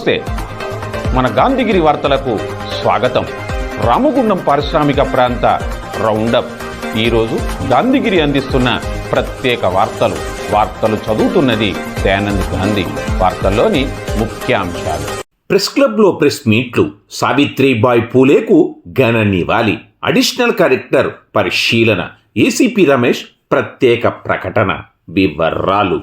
నమస్తే. మన గాంధీగిరి వార్తలకు స్వాగతం. రామగుండం పారిశ్రామిక ప్రాంత రౌండప్. ఈరోజు గాంధీగిరి అందిస్తున్న ప్రత్యేక వార్తలు. వార్తలు చదువుతున్నది దయానంద్ గాంధీ. వార్తల్లోని ముఖ్యాంశాలు. ప్రెస్ క్లబ్లో ప్రెస్ మీట్లు. సావిత్రిబాయ్ పూలేకు ఘన నివాళి. అడిషనల్ కలెక్టర్ పరిశీలన. ఏసీపీ రమేష్ ప్రత్యేక ప్రకటన. వివరాలు.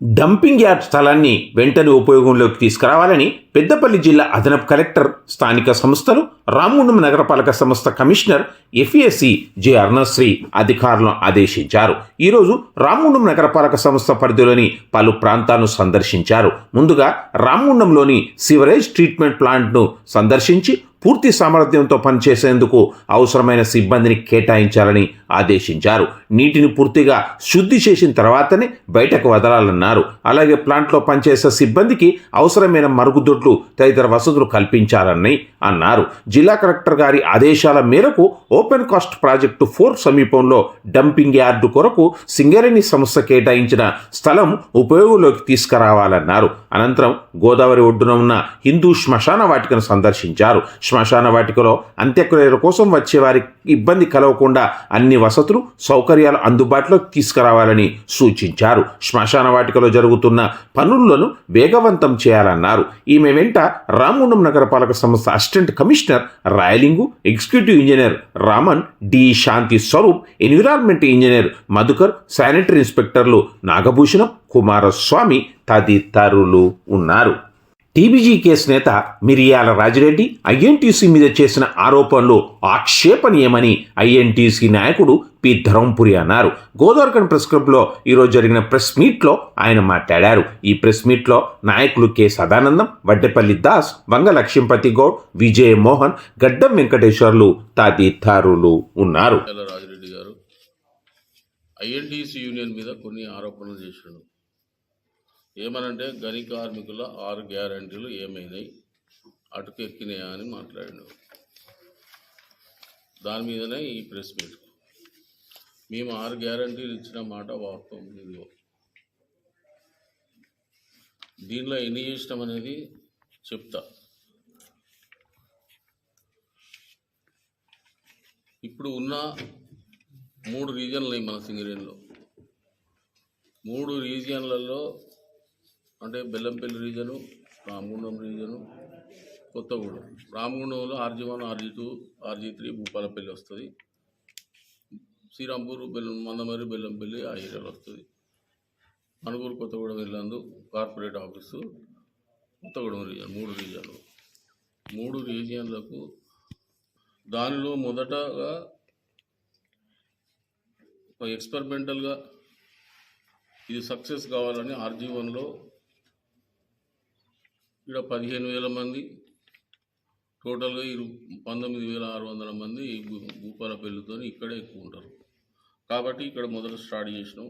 Dumping yard స్థలాన్ని వెంటనే ఉపయోగంలోకి తీసుకురావాలని పెద్దపల్లి జిల్లా అదనపు కలెక్టర్ స్థానిక సంస్థలు రామగుండం నగరపాలక సంస్థ కమిషనర్ ఎఫ్ఏసి జె అరుణశ్రీ అధికారులను ఆదేశించారు. ఈరోజు రామగుండం నగరపాలక సంస్థ పరిధిలోని పలు ప్రాంతాలను సందర్శించారు. ముందుగా రామగుండంలోని సివరేజ్ ట్రీట్మెంట్ ప్లాంట్ను సందర్శించి పూర్తి సామర్థ్యంతో పనిచేసేందుకు అవసరమైన సిబ్బందిని కేటాయించాలని ఆదేశించారు. నీటిని పూర్తిగా శుద్ధి చేసిన తర్వాతనే బయటకు వదలాలన్నారు. అలాగే ప్లాంట్లో పనిచేసే సిబ్బందికి అవసరమైన మరుగుదొడ్లు తదితర వసతులు కల్పించాలని అన్నారు. జిల్లా కలెక్టర్ గారి ఆదేశాల మేరకు ఓపెన్ కాస్ట్ ప్రాజెక్టు ఫోర్ సమీపంలో డంపింగ్ యార్డు కొరకు సింగరేణి సంస్థ కేటాయించిన స్థలం ఉపయోగంలోకి తీసుకురావాలన్నారు. అనంతరం గోదావరి ఒడ్డున ఉన్న హిందూ శ్మశాన వాటికను సందర్శించారు. శ్మశాన వాటికలో అంత్యక్రియల కోసం వచ్చేవారికి ఇబ్బంది కలగకుండా అన్ని వసతులు సౌకర్యాలు అందుబాటులోకి తీసుకురావాలని సూచించారు. శ్మశాన వాటికలో జరుగుతున్న పనులను వేగవంతం చేయాలన్నారు. ఈమె వెంట రామగుండం నగరపాలక సంస్థ assistant commissioner Rayalingu executive engineer Raman D. Shanti Swaroop environment engineer Madhukar sanitary ఇన్స్పెక్టర్లు Nagabhushanam Kumaraswamy తదితరులు ఉన్నారు. టీబీజీ కేసు నేత మిరియాల రాజిరెడ్డి ఐఎన్టీసీ మీద చేసిన ఆరోపణలు ఆక్షేపణీయమని ఐఎన్టీసీ నాయకుడు పి ధరంపురి అన్నారు. గోదావరికన్ ప్రెస్ క్లబ్లో ఈరోజు జరిగిన ప్రెస్ మీట్లో ఆయన మాట్లాడారు. ఈ ప్రెస్ మీట్లో నాయకులు కె సదానందం వడ్డెపల్లి దాస్ వంగ లక్ష్మీపతి గౌడ్ విజయ మోహన్ గడ్డం వెంకటేశ్వర్లు తదితరులు ఉన్నారు. ఐఎన్టీసీ యూనియన్ మీద కొన్ని ఆరోపణలు చేశాడు ఏమనంటే గని కార్మికుల ఆరు గ్యారంటీలు ఏమైనాయి? అటుకెక్కినాయా అని మాట్లాడాడు దాని మీదనే ఈ ప్రెస్ మీట్. మేము ఆరు గ్యారంటీలు ఇచ్చిన మాట వాస్తవం ఇదిగో. దీనిలో ఎన్ని చేసినాం అనేది చెప్తా. ఇప్పుడు ఉన్న మూడు రీజన్లు ఉన్నాయి మన సింగరేణిలో. మూడు రీజియన్లలో అంటే Bellampalli region Ramagundam region Kothagudem. రామగుండంలో RG one RG two RG three Bhupalpally వస్తుంది. శ్రీరాంపూర్ బెల్లం మందమరి బెల్లంపల్లి ఆ ఏరియాలో వస్తుంది. Manuguru Kothagudem Yellandu corporate office Kothagudem region మూడు రీజన్లు. మూడు రీజియన్లకు దానిలో మొదటగా ఒక ఎక్స్పెరిమెంటల్గా ఇది సక్సెస్ కావాలని ఆర్జీ వన్లో ఇక్కడ పదిహేను వేల మంది టోటల్గా ఇరు పంతొమ్మిది వేల ఆరు వందల మంది భూపాల భూ- ఇక్కడే ఎక్కువ ఉంటారు. కాబట్టి ఇక్కడ మొదట స్టార్ట్ చేసినాం.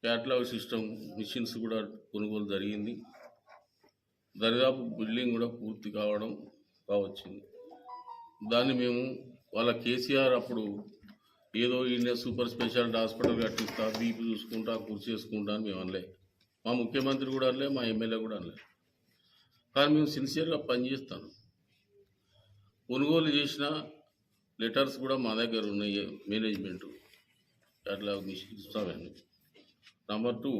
క్యాట్లాగ్ సిస్టమ్ మిషన్స్ కూడా కొనుగోలు జరిగింది. దరిదాపు బిల్డింగ్ కూడా పూర్తి కావడం కావచ్చింది. దాన్ని మేము వాళ్ళ కేసీఆర్ అప్పుడు ఏదో ఇండియా సూపర్ స్పెషాలిటీ హాస్పిటల్ కట్టిస్తా బీపీ చూసుకుంటా కుర్చీ చేసుకుంటా అని మేము అనలే. మా ముఖ్యమంత్రి కూడా అనలే మా ఎమ్మెల్యే కూడా అనలే. కానీ మేము సిన్సియర్గా పనిచేస్తాను కొనుగోలు చేసిన లెటర్స్ కూడా మా దగ్గర ఉన్నాయి మేనేజ్మెంట్. అట్లా ఇస్తామని నెంబర్ టూ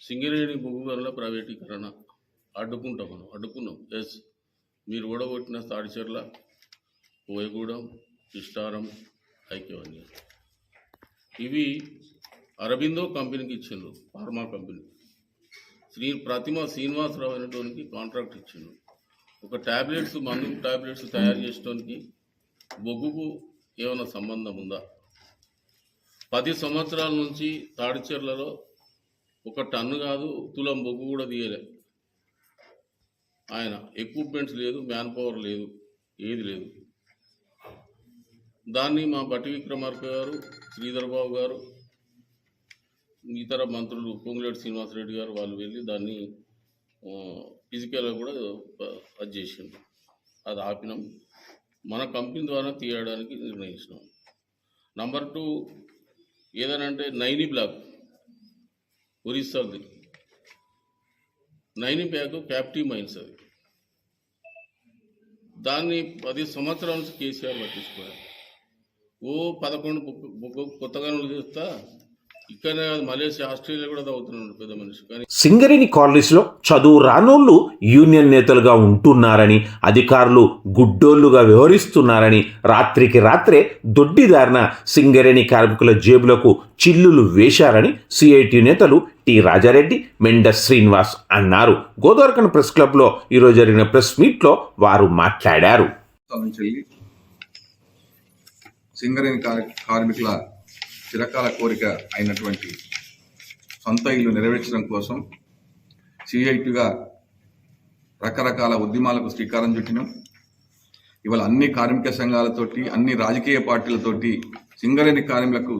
సింగరేణి బొగ్గు ప్రైవేటీకరణ. అడ్డుకుంటాం మనం అడ్డుకున్నాం. ఎస్ మీరు ఓడగొట్టిన తాడిచెర్ల కోయగూడెం ఇష్టారం ఐక్యవన్య ఇవి అరబిందో కంపెనీకి ఇచ్చిండ్రు ఫార్మా కంపెనీ. శ్రీ ప్రతిమ శ్రీనివాసరావు అనేటోనికి కాంట్రాక్ట్ ఇచ్చిండు. ఒక ట్యాబ్లెట్స్ మందు ట్యాబ్లెట్స్ తయారు చేసడానికి బొగ్గుకు ఏమైనా సంబంధం ఉందా? పది సంవత్సరాల నుంచి తాడిచెర్లలో ఒక టన్ను కాదు తులం బొగ్గు కూడా తీయలే. ఆయన ఎక్విప్మెంట్స్ లేదు మ్యాన్ పవర్ లేదు ఏది లేదు. దాన్ని మా బట్టి విక్రమార్క గారు శ్రీధర్బాబు గారు ఇతర మంత్రులు పొంగులేటి శ్రీనివాసరెడ్డి గారు వాళ్ళు వెళ్ళి దాన్ని ఫిజికల్గా కూడా అది చేసిండు అది ఆపినాం. మన కంపెనీ ద్వారా తీయడానికి నిర్ణయించినాం. నంబర్ టూ ఏదనంటే నైని బ్లాక్ ఒరిస్సాది. నైని బ్యాక్ క్యాప్టివ్ మైన్స్ అది. దాన్ని పది సంవత్సరాల నుంచి కేసీఆర్ పట్టించుకోవాలి ఓ పదకొండు బుక్ బుక్ కొత్తగా చూస్తా ఇక్కడనే కాదు మలేషియా ఆస్ట్రేలియా కూడా తవ్వుతున్నాడు పెద్ద మనిషి. కానీ సింగరేణి కాలనీస్లో చదువు రానోళ్ళు యూనియన్ నేతలుగా ఉంటున్నారని అధికారులు గుడ్డోళ్ళుగా వ్యవహరిస్తున్నారని రాత్రికి రాత్రే దొడ్డిదారిన సింగరేణి కార్మికుల జేబులకు చిల్లులు వేశారని సిఐటి నేతలు టి. రాజారెడ్డి మెండస్ శ్రీనివాస్ అన్నారు. గోదావరికన్ ప్రెస్ క్లబ్లో ఈరోజు జరిగిన ప్రెస్ మీట్లో వారు మాట్లాడారు. సింగరేణి కార్- కార్మికుల చిరకాల కోరిక అయినటువంటి సొంత ఇల్లు నెరవేర్చడం కోసం సిఐటిగా రకరకాల ఉద్యమాలకు శ్రీకారం చుట్టినాం. ఇవాళ అన్ని కార్మిక సంఘాలతోటి అన్ని రాజకీయ పార్టీలతోటి సింగరేణి కార్మికులకు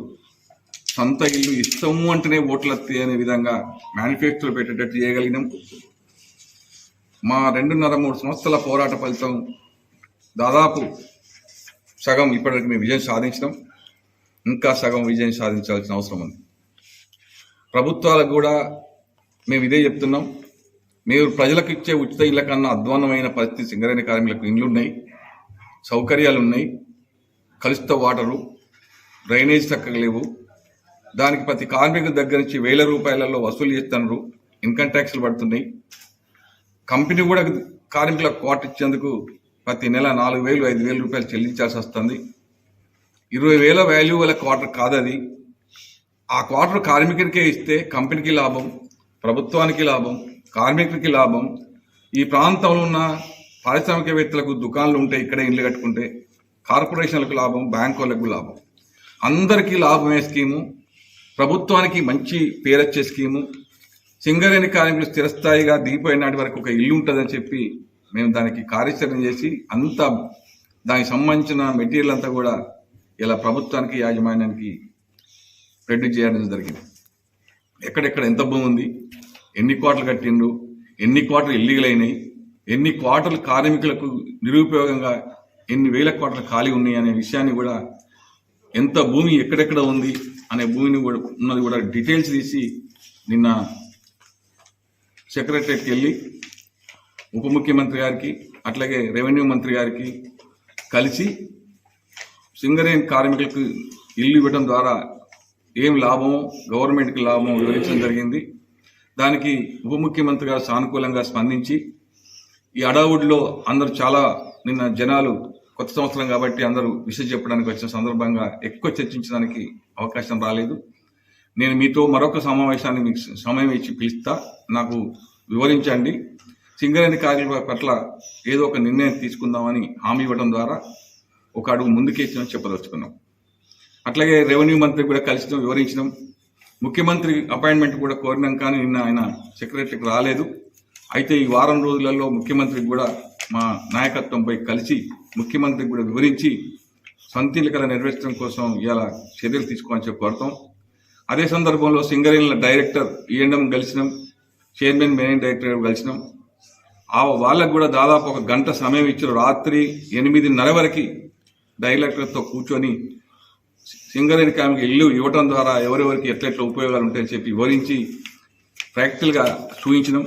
సొంత ఇల్లు ఇస్తాము అంటేనే ఓట్లు అనే విధంగా మేనిఫెస్టోలు పెట్టేటట్టు చేయగలిగినాం. మా రెండున్నర మూడు సంవత్సరాల పోరాట ఫలితం దాదాపు సగం ఇప్పటివరకు మేము విజయం సాధించినాం. ఇంకా సగం విజయం సాధించాల్సిన అవసరం ఉంది. ప్రభుత్వాలకు కూడా మేము ఇదే చెప్తున్నాం. మీరు ప్రజలకు ఇచ్చే ఉచిత ఇళ్ళ కన్నా అధ్వాన్నమైన పరిస్థితి సింగరేణి కార్మికులకు ఇండ్లు ఉన్నాయి సౌకర్యాలు ఉన్నాయి కలుషిత వాటరు డ్రైనేజ్ చక్కగా లేవు. దానికి ప్రతి కార్మికుల దగ్గర నుంచి వేల రూపాయలలో వసూలు చేస్తున్నారు. ఇన్కమ్ ట్యాక్స్లు పడుతున్నాయి. కంపెనీ కూడా కార్మికులకు కోట ఇచ్చేందుకు ప్రతి నెల నాలుగు వేలు ఐదు వేల రూపాయలు చెల్లించాల్సి వస్తుంది. ఇరవై వేల వాల్యూ గల క్వార్టర్ కాదది. ఆ క్వార్టర్ కార్మికుడికే ఇస్తే కంపెనీకి లాభం ప్రభుత్వానికి లాభం కార్మికుడికి లాభం. ఈ ప్రాంతంలో ఉన్న పారిశ్రామికవేత్తలకు దుకాణాలు ఉంటాయి ఇక్కడే ఇల్లు కట్టుకుంటే కార్పొరేషన్లకు లాభం బ్యాంకులకు లాభం. అందరికీ లాభమే స్కీము. ప్రభుత్వానికి మంచి పేరొచ్చే స్కీము. సింగరేణి కార్మికులు స్థిరస్థాయిగా దిగిపోయిన నాటి వరకు ఒక ఇల్లు ఉంటుందని చెప్పి మేము దానికి కార్యాచరణ చేసి అంతా దానికి సంబంధించిన మెటీరియల్ అంతా కూడా ఇలా ప్రభుత్వానికి యాజమాన్యానికి ప్రెడిక్ట్ చేయడం జరిగింది. ఎక్కడెక్కడ ఎంత భూమి ఉంది ఎన్ని కోట్లు కట్టిండ్రు ఎన్ని కోట్లు ఇల్లీగల్ అయినాయి ఎన్ని కోటలు కార్మికులకు నిరుపయోగంగా ఎన్ని వేల కోటలు ఖాళీ ఉన్నాయి అనే విషయాన్ని కూడా ఎంత భూమి ఎక్కడెక్కడ ఉంది అనే భూమిని కూడా ఉన్నది కూడా డీటెయిల్స్ తీసి నిన్న సెక్రటరీకి వెళ్ళి ఉప ముఖ్యమంత్రి గారికి అట్లాగే రెవెన్యూ మంత్రి గారికి కలిసి సింగరేణి కార్మికులకు ఇల్లు ఇవ్వడం ద్వారా ఏం లాభమో గవర్నమెంట్కి లాభమో వివరించడం జరిగింది. దానికి ఉప ముఖ్యమంత్రి గారు సానుకూలంగా స్పందించి ఈ అడావుడిలో అందరూ చాలా నిన్న జనాలు కొత్త సంవత్సరం కాబట్టి అందరూ విషయం చెప్పడానికి వచ్చిన సందర్భంగా ఎక్కువ చర్చించడానికి అవకాశం రాలేదు. నేను మీతో మరొక సమావేశాన్ని మీకు సమయం ఇచ్చి పిలుస్తా నాకు వివరించండి. సింగరేణి కార్మికుల పట్ల ఏదో ఒక నిర్ణయం తీసుకుందామని హామీ ఇవ్వడం ద్వారా ఒక అడుగు ముందుకేసినాం చెప్పదలుచుకున్నాం. అట్లాగే రెవెన్యూ మంత్రి కూడా కలిసినాం వివరించినాం. ముఖ్యమంత్రి అపాయింట్మెంట్ కూడా కోరినాం కానీ నిన్న ఆయన సెక్రటరీకి రాలేదు. అయితే ఈ వారం రోజులలో ముఖ్యమంత్రికి కూడా మా నాయకత్వంపై కలిసి ముఖ్యమంత్రికి కూడా వివరించి సొంతిలికల నెరవేర్చడం కోసం ఇలా చర్యలు తీసుకోవాలని చెప్పి కోరుతాం. అదే సందర్భంలో సింగరేణుల డైరెక్టర్ ఈఎండం కలిసినాం. చైర్మన్ మేనేజింగ్ డైరెక్టర్ కలిసినాం. ఆ వాళ్ళకు కూడా దాదాపు ఒక గంట సమయం ఇచ్చారు. రాత్రి ఎనిమిదిన్నర వరకు డైరెక్టర్తో కూర్చొని సింగరేణి కామికి ఇల్లు ఇవ్వడం ద్వారా ఎవరెవరికి ఎట్లెట్ల ఉపయోగాలు ఉంటాయని చెప్పి వివరించి ప్రాక్టికల్గా చూపించినాం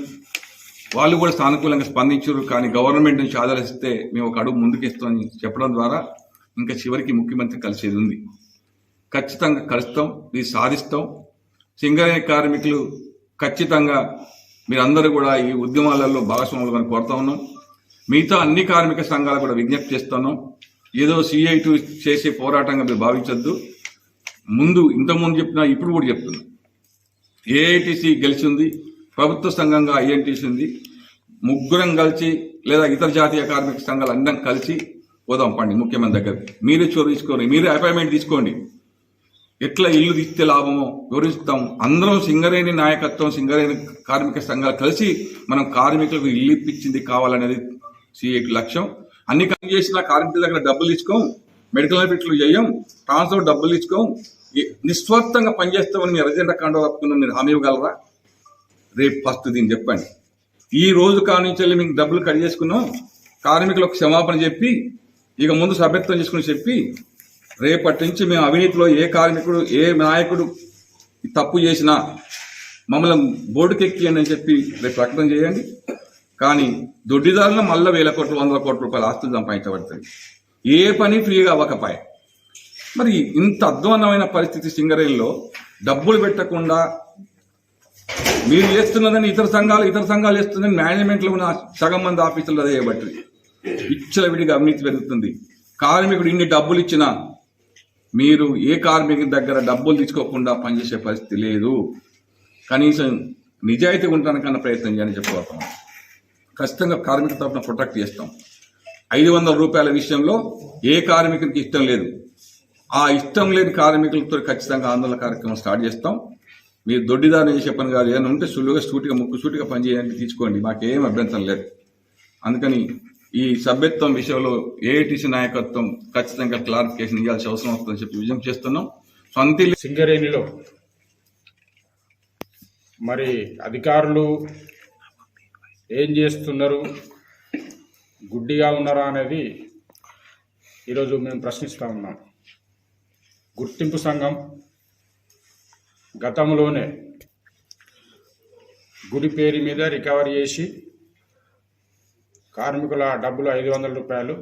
వాళ్ళు కూడా సానుకూలంగా స్పందించారు కానీ గవర్నమెంట్ నుంచి ఆదరిస్తే మేము ఒక అడుగు ముందుకేస్తామని చెప్పడం ద్వారా ఇంకా చివరికి ముఖ్యమంత్రి కలిసేది ఉంది. ఖచ్చితంగా కలుస్తాం ఇది సాధిస్తాం. సింగరేణి కార్మికులు ఖచ్చితంగా మీరందరూ కూడా ఈ ఉద్యమాలలో భాగస్వాములుగా కోరుతా ఉన్నాం. మిగతా అన్ని కార్మిక సంఘాలు కూడా విజ్ఞప్తి చేస్తున్నాం ఏదో సిఐ టూ చేసే పోరాటంగా మీరు భావించద్దు. ముందు ఇంతకుముందు చెప్పినా ఇప్పుడు కూడా చెప్తున్నా. ఏఐటిసి గెలిచింది ప్రభుత్వ సంఘంగా ఐఎన్టీసీ ఉంది. ముగ్గురం కలిసి లేదా ఇతర జాతీయ కార్మిక సంఘాలు అందరం కలిసి పోదాం పండి ముఖ్యమంత్రి దగ్గర మీరే చోరు తీసుకోండి మీరే అపాయింట్మెంట్ తీసుకోండి. ఎట్లా ఇల్లు తీస్తే లాభమో వివరిస్తాం. అందరం సింగరేణి నాయకత్వం సింగరేణి కార్మిక సంఘాలు కలిసి మనం కార్మికులకు ఇల్లు ఇప్పించింది కావాలనేది సిఐటి లక్ష్యం. అన్ని పని చేసిన కార్మికుల దగ్గర డబ్బులు ఇచ్చుకోం మెడికల్ బెనిఫిట్లు చేయం ట్రాన్స్ఫర్ డబ్బులు ఇచ్చుకోం. నిస్వార్థంగా పనిచేస్తామని మీరు అర్జెంట్ కండో తప్పుకున్న మీరు హామీ ఇవ్వగలరా? రేపు ఫస్ట్ దీన్ని చెప్పండి. ఈ రోజు కానించి వెళ్ళి మీకు డబ్బులు కట్ చేసుకున్నాం. కార్మికులకు క్షమాపణ చెప్పి ఇక ముందు సభ్యత్వం చేసుకుని చెప్పి రేపటి నుంచి మేము అవినీతిలో ఏ కార్మికుడు ఏ నాయకుడు తప్పు చేసినా మమ్మల్ని బోర్డుకెక్కియండి అని చెప్పి రేపు ప్రకటన చేయండి. కానీ దొడ్డిదారులు మళ్ళీ వేల కోట్లు వందల కోట్ల రూపాయల ఆస్తులు సంపాదించబడుతుంది ఏ పని ఫ్రీగా అవ్వకపోయే. మరి ఇంత అధ్వాన్నమైన పరిస్థితి సింగరేణిలో డబ్బులు పెట్టకుండా మీరు చేస్తున్నదని ఇతర సంఘాలు ఇతర సంఘాలు చేస్తుందని మేనేజ్మెంట్లో ఉన్న సగం మంది ఆఫీసులు అదే చేయబట్టి విచ్చలవిడిగా అవినీతి పెరుగుతుంది. కార్మికుడు ఇన్ని డబ్బులు ఇచ్చినా మీరు ఏ కార్మికుడి దగ్గర డబ్బులు తీసుకోకుండా పనిచేసే పరిస్థితి లేదు. కనీసం నిజాయితీ ఉండడానికన్నా ప్రయత్నం చేయాలని చెప్పబోతాం ఖచ్చితంగా కార్మికుల తరఫున ప్రొటెక్ట్ చేస్తాం. ఐదు వందల రూపాయల విషయంలో ఏ కార్మికునికి ఇష్టం లేదు. ఆ ఇష్టం లేని కార్మికులతో ఖచ్చితంగా ఆందోళన కార్యక్రమం స్టార్ట్ చేస్తాం. మీరు దొడ్డిదారులు చేసే పని కాదు. ఏదైనా ఉంటే సులువుగా సూటిగా ముక్కు సూటిగా పని చేయండి తీసుకోండి. మాకేం అభ్యంతరం లేదు. అందుకని ఈ సభ్యత్వం విషయంలో ఏఐటీసీ నాయకత్వం ఖచ్చితంగా క్లారిఫికేషన్ ఇవ్వాల్సిన అవసరం వస్తుందని చెప్పి విజయం చేస్తున్నాం. సొంత సింగరేణిలో మరి అధికారులు ఏం చేస్తున్నారు? గుడ్డిగా ఉన్నారా అనేది ఈరోజు మేము ప్రశ్నిస్తూ ఉన్నాం. గుర్తింపు సంఘం గతంలోనే గుడి పేరు మీద రికవరీ చేసి కార్మికుల డబ్బులు ఐదు వందల రూపాయలు.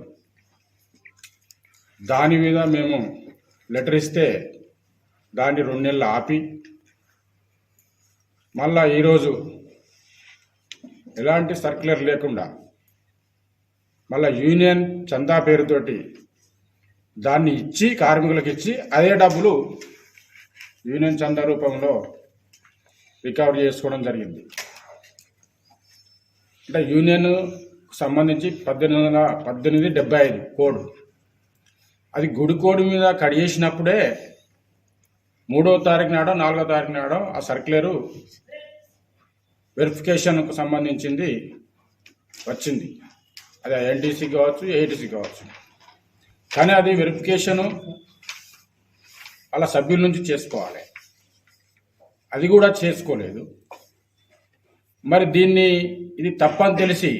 దాని మీద మేము లెటర్ ఇస్తే దాన్ని రెండు నెలలు ఆపి మళ్ళా ఈరోజు ఎలాంటి సర్క్యులర్ లేకుండా మళ్ళీ యూనియన్ చందా పేరుతోటి దాన్ని ఇచ్చి కార్మికులకు ఇచ్చి అదే డబ్బులు యూనియన్ చందా రూపంలో రికవరీ చేసుకోవడం జరిగింది. అంటే యూనియన్ సంబంధించి పద్దెనిమిది వందల పద్దెనిమిది డెబ్బై ఐదు కోడ్. అది గుడి కోడ్ మీద కడిగేసినప్పుడే మూడో తారీఖు నాడో నాలుగో తారీఖు నాడో ఆ సర్క్యులరు వెరిఫికేషన్కు సంబంధించింది వచ్చింది. అది ఎన్టీసీ కావచ్చు ఏటీసీ కావచ్చు. కానీ అది వెరిఫికేషను అలా సభ్యుల నుంచి చేసుకోవాలి. అది కూడా చేసుకోలేదు. మరి దీన్ని ఇది తప్పని తెలిసి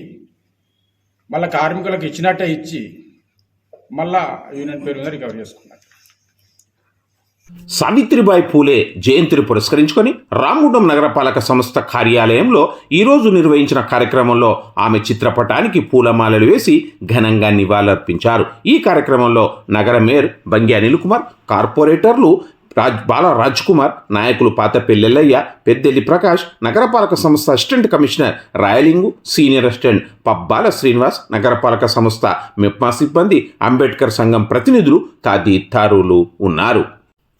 మళ్ళీ కార్మికులకు ఇచ్చినట్టే ఇచ్చి మళ్ళా యూనియన్ పేరు మీద రికవర్ చేసుకున్నారు. సావిత్రిబాయి పూలే జయంతిని పురస్కరించుకొని రామగుండం నగరపాలక సంస్థ కార్యాలయంలో ఈరోజు నిర్వహించిన కార్యక్రమంలో ఆమె చిత్రపటానికి పూలమాలలు వేసి ఘనంగా నివాళులర్పించారు. ఈ కార్యక్రమంలో నగర మేయర్ బంగి అనిల్ కుమార్ కార్పొరేటర్లు రాజ్ బాల రాజ్ కుమార్ నాయకులు పాతపెల్లెల్లయ్య పెద్దెల్లి ప్రకాష్ నగరపాలక సంస్థ assistant commissioner Rayalingu senior assistant Pabbala Srinivas నగరపాలక సంస్థ మిప్మా సిబ్బంది అంబేద్కర్ సంఘం ప్రతినిధులు తదితరులు ఉన్నారు.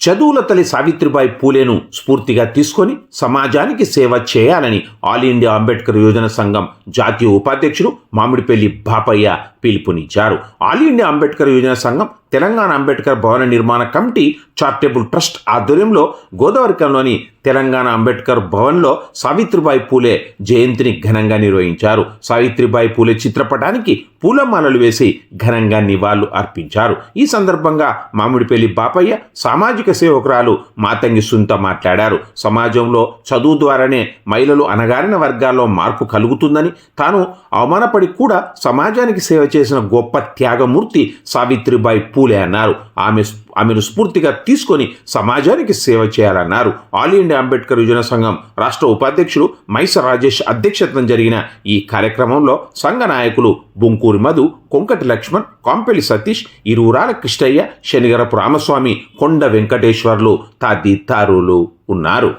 చదువుల తల్లి సావిత్రిబాయి పూలేను స్ఫూర్తిగా తీసుకొని సమాజానికి సేవ చేయాలని ఆల్ ఇండియా అంబేద్కర్ యోజన సంఘం జాతీయ ఉపాధ్యక్షుడు మామిడిపల్లి బాపయ్య పిలుపునిచ్చారు. ఆల్ ఇండియా అంబేద్కర్ యోజన సంఘం తెలంగాణ అంబేద్కర్ భవన నిర్మాణ కమిటీ చారిటబుల్ ట్రస్ట్ ఆధ్వర్యంలో గోదావరికంలోని తెలంగాణ అంబేద్కర్ భవన్లో సావిత్రిబాయి పూలే జయంతిని ఘనంగా నిర్వహించారు. సావిత్రిబాయి పూలే చిత్రపటానికి పూలమాలలు వేసి ఘనంగా నివాళులు అర్పించారు. ఈ సందర్భంగా మామిడిపల్లి బాపయ్య సామాజిక సేవకురాలు మాతంగి సుంత మాట్లాడారు. సమాజంలో చదువు ద్వారానే మహిళలు అనగారిన వర్గాల్లో మార్పు కలుగుతుందని తాను అవమానపడి కూడా సమాజానికి సేవ చేసిన గొప్ప త్యాగమూర్తి సావిత్రిబాయి పూలే అన్నారు. ఆమె ఆమెను స్ఫూర్తిగా తీసుకొని సమాజానికి సేవ చేయాలన్నారు. ఆల్ ఇండియా అంబేద్కర్ యువజన సంఘం రాష్ట్ర ఉపాధ్యక్షుడు మైస రాజేష్ అధ్యక్షతన జరిగిన ఈ కార్యక్రమంలో సంఘ నాయకులు బొంకూరి మధు కొంకటి లక్ష్మణ్ కాంపెలి సతీష్ ఇరువురాల కృష్ణయ్య శనిగరపు రామస్వామి కొండ వెంకటేశ్వర్లు తదితరులు ఉన్నారు.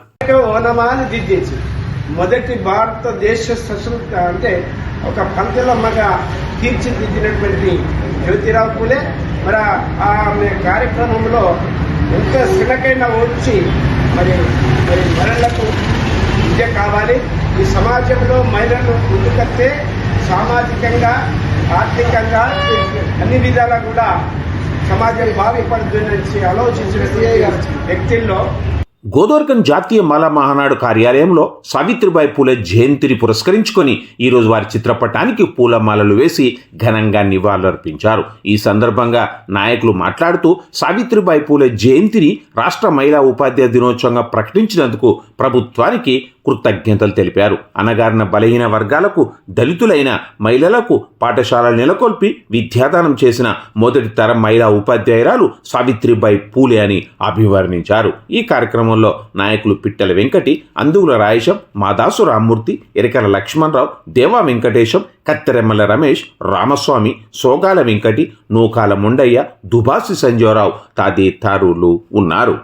మొదటి భారతదేశ అంటే ఒక పంతలమ్మగా తీర్చిదిద్దినటువంటి జ్యోతిరావు పూలే మరి ఆ కార్యక్రమంలో ఎంత శిలకైనా వచ్చి మరి మరి మహిళలకు విద్య కావాలి. ఈ సమాజంలో మహిళలు ముందుకొస్తే సామాజికంగా ఆర్థికంగా అన్ని విధాలా కూడా సమాజం బాగుపడుతుందని ఆలోచించిన వ్యక్తుల్లో గోదోర్గన్ జాతీయ మాలా మహానాడు కార్యాలయంలో సావిత్రిబాయి పూలే జయంతిని పురస్కరించుకొని ఈరోజు వారి చిత్రపటానికి పూలమాలలు వేసి ఘనంగా నివాళులర్పించారు. ఈ సందర్భంగా నాయకులు మాట్లాడుతూ సావిత్రిబాయి పూలే జయంతిని రాష్ట్ర మహిళా ఉపాధ్యాయ దినోత్సవంగా ప్రకటించినందుకు ప్రభుత్వానికి కృతజ్ఞతలు తెలిపారు. అనగారిన బలహీన వర్గాలకు దళితులైన మహిళలకు పాఠశాలలు నెలకొల్పి విద్యాదానం చేసిన మొదటి తరం మహిళా ఉపాధ్యాయురాలు సావిత్రిబాయి పూలే అని అభివర్ణించారు. ఈ కార్యక్రమం కార్యక్రమంలో నాయకులు పిట్టల వెంకటి అందువుల రాయేశం మాదాసు రామ్మూర్తి ఎరకల లక్ష్మణరావు దేవా వెంకటేశం కత్తెరెమ్మల రమేష్ రామస్వామి సోగాల వెంకటి నూకాల ముండయ్య దుబాసి సంజయరావు తదితరులు ఉన్నారు.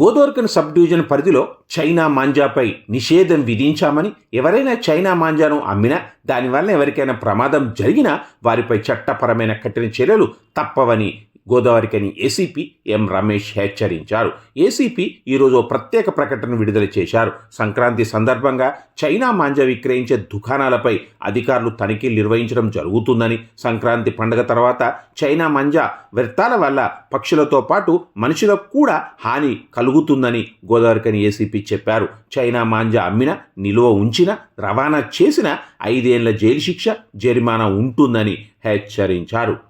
గోదోర్కన్ సబ్ డివిజన్ పరిధిలో చైనా మాంజాపై నిషేధం విధించామని ఎవరైనా చైనా మాంజాను అమ్మినా దానివల్ల ఎవరికైనా ప్రమాదం జరిగినా వారిపై చట్టపరమైన కఠిన చర్యలు తప్పవని గోదావరికని ఏసీపీ ఎం రమేష్ హెచ్చరించారు. ఏసీపీ ఈరోజు ఓ ప్రత్యేక ప్రకటన విడుదల చేశారు. సంక్రాంతి సందర్భంగా చైనా మాంజా విక్రయించే దుకాణాలపై అధికారులు తనిఖీలు నిర్వహించడం జరుగుతుందని సంక్రాంతి పండుగ తర్వాత చైనా మాంజా వ్యర్థాల వల్ల పక్షులతో పాటు మనుషులకు కూడా హాని కలుగుతుందని గోదావరికని ఏసీపీ చెప్పారు. చైనా మాంజా అమ్మిన నిలువ ఉంచిన రవాణా చేసిన ఐదేళ్ళ జైలు శిక్ష జరిమానా ఉంటుందని హెచ్చరించారు.